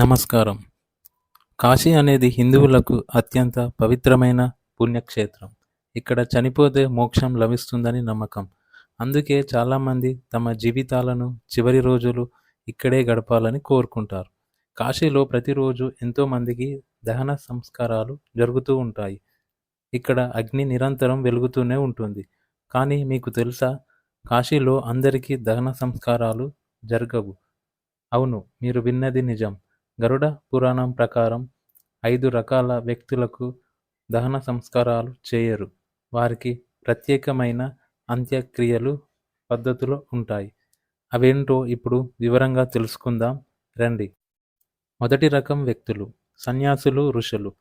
నమస్కారం. కాశీ అనేది హిందువులకు అత్యంత పవిత్రమైన పుణ్యక్షేత్రం. ఇక్కడ చనిపోతే మోక్షం లభిస్తుందని నమ్మకం. అందుకే చాలామంది తమ జీవితాలను చివరి రోజులు ఇక్కడే గడపాలని కోరుకుంటారు. కాశీలో ప్రతిరోజు ఎంతోమందికి దహన సంస్కారాలు జరుగుతూ ఉంటాయి. ఇక్కడ అగ్ని నిరంతరం వెలుగుతూనే ఉంటుంది. కానీ మీకు తెలుసా కాశీలో అందరికీ దహన సంస్కారాలు జరగవు. అవును మీరు విన్నది నిజం. గరుడ పురాణం ప్రకారం ఐదు రకాల వ్యక్తులకు దహన సంస్కారాలు చేయరు. వారికి ప్రత్యేకమైన అంత్యక్రియలు పద్ధతులు ఉంటాయి. అవేంటో ఇప్పుడు వివరంగా తెలుసుకుందాం. రండి. మొదటి రకం వ్యక్తులు సన్యాసులు ఋషులు.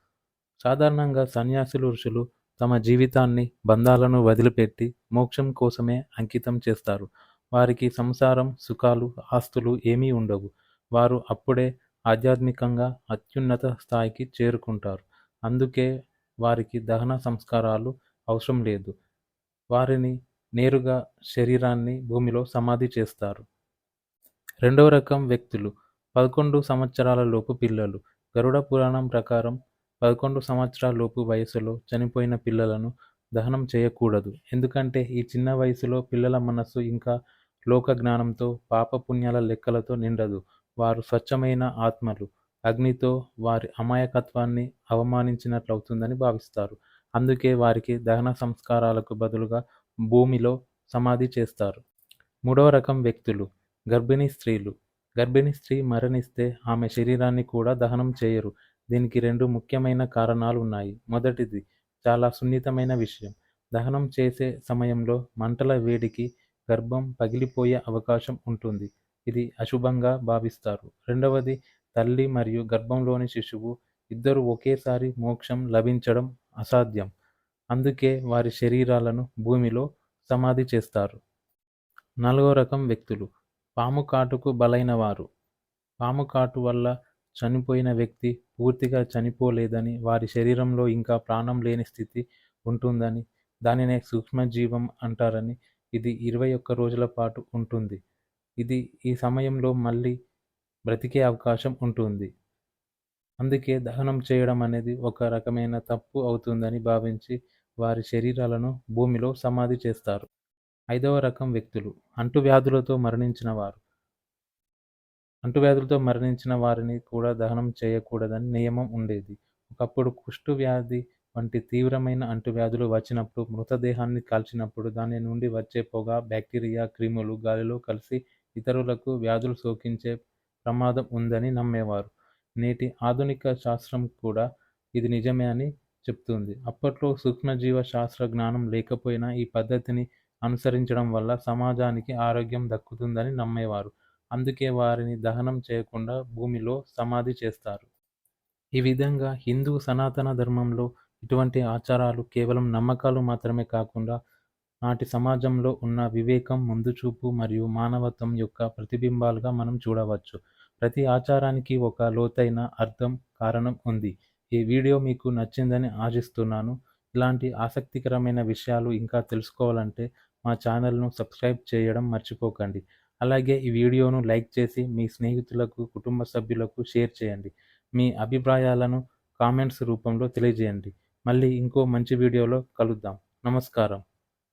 సాధారణంగా సన్యాసులు ఋషులు తమ జీవితాన్ని బంధాలను వదిలిపెట్టి మోక్షం కోసమే అంకితం చేస్తారు. వారికి సంసారం సుఖాలు ఆస్తులు ఏమీ ఉండవు. వారు అప్పుడే ఆధ్యాత్మికంగా అత్యున్నత స్థాయికి చేరుకుంటారు. అందుకే వారికి దహన సంస్కారాలు అవసరం లేదు. వారిని నేరుగా శరీరాన్ని భూమిలో సమాధి చేస్తారు. రెండవ రకం వ్యక్తులు. పదకొండు సంవత్సరాల లోపు పిల్లలు. గరుడ పురాణం ప్రకారం పదకొండు సంవత్సరాల లోపు వయసులో చనిపోయిన పిల్లలను దహనం చేయకూడదు. ఎందుకంటే ఈ చిన్న వయసులో పిల్లల మనస్సు ఇంకా లోక జ్ఞానంతో పాపపుణ్యాల లెక్కలతో నిండదు. వారు స్వచ్ఛమైన ఆత్మలు. అగ్నితో వారి అమాయకత్వాన్ని అవమానించినట్లవుతుందని భావిస్తారు. అందుకే వారికి దహన సంస్కారాలకు బదులుగా భూమిలో సమాధి చేస్తారు. మూడవ రకం వ్యక్తులు. గర్భిణీ స్త్రీలు. గర్భిణీ స్త్రీ మరణిస్తే ఆమె శరీరాన్ని కూడా దహనం చేయరు. దీనికి రెండు ముఖ్యమైన కారణాలు ఉన్నాయి మొదటిది చాలా సున్నితమైన విషయం. దహనం చేసే సమయంలో మంటల వేడికి గర్భం పగిలిపోయే అవకాశం ఉంటుంది. ఇది అశుభంగా భావిస్తారు. రెండవది తల్లి మరియు గర్భంలోని శిశువు ఇద్దరు ఒకేసారి మోక్షం లభించడం అసాధ్యం. అందుకే వారి శరీరాలను భూమిలో సమాధి చేస్తారు. నాలుగో రకం వ్యక్తులు పాము కాటుకు బలైన వారు పాము కాటు వల్ల చనిపోయిన వ్యక్తి పూర్తిగా చనిపోలేదని వారి శరీరంలో ఇంకా ప్రాణం లేని స్థితి ఉంటుందని దానినే సూక్ష్మజీవం అంటారని ఇది ఇరవై ఒక్క రోజుల పాటు ఉంటుంది. ఇది ఈ సమయంలో మళ్ళీ బ్రతికే అవకాశం ఉంటుంది. అందుకే దహనం చేయడం అనేది ఒక రకమైన తప్పు అవుతుందని భావించి వారి శరీరాలను భూమిలో సమాధి చేస్తారు. ఐదవ రకం వ్యక్తులు అంటువ్యాధులతో మరణించిన వారు. అంటువ్యాధులతో మరణించిన వారిని కూడా దహనం చేయకూడదని నియమం ఉండేది. ఒకప్పుడు కుష్టు వ్యాధి వంటి తీవ్రమైన అంటువ్యాధులు వచ్చినప్పుడు మృతదేహాన్ని కాల్చినప్పుడు దాని నుండి వచ్చే పొగ బ్యాక్టీరియా క్రిములు గాలిలో కలిసి ఇతరులకు వ్యాధులు సోకించే ప్రమాదం ఉందని నమ్మేవారు. నేటి ఆధునిక శాస్త్రం కూడా ఇది నిజమే అని చెప్తుంది. అప్పట్లో సూక్ష్మజీవ శాస్త్ర జ్ఞానం లేకపోయినా ఈ పద్ధతిని అనుసరించడం వల్ల సమాజానికి ఆరోగ్యం దక్కుతుందని నమ్మేవారు. అందుకే వారిని దహనం చేయకుండా భూమిలో సమాధి చేస్తారు. ఈ విధంగా హిందూ సనాతన ధర్మంలో ఇటువంటి ఆచారాలు కేవలం నమ్మకాలు మాత్రమే కాకుండా నాటి సమాజంలో ఉన్న వివేకం ముందుచూపు మరియు మానవత్వం యొక్క ప్రతిబింబాలుగా మనం చూడవచ్చు. ప్రతి ఆచారానికి ఒక లోతైన అర్థం కారణం ఉంది. ఈ వీడియో మీకు నచ్చిందని ఆశిస్తున్నాను. ఇలాంటి ఆసక్తికరమైన విషయాలు ఇంకా తెలుసుకోవాలంటే మా ఛానల్ను సబ్స్క్రైబ్ చేయడం మర్చిపోకండి. అలాగే ఈ వీడియోను లైక్ చేసి మీ స్నేహితులకు కుటుంబ సభ్యులకు షేర్ చేయండి. మీ అభిప్రాయాలను కామెంట్స్ రూపంలో తెలియజేయండి. మళ్ళీ ఇంకో మంచి వీడియోలో కలుద్దాం. నమస్కారం.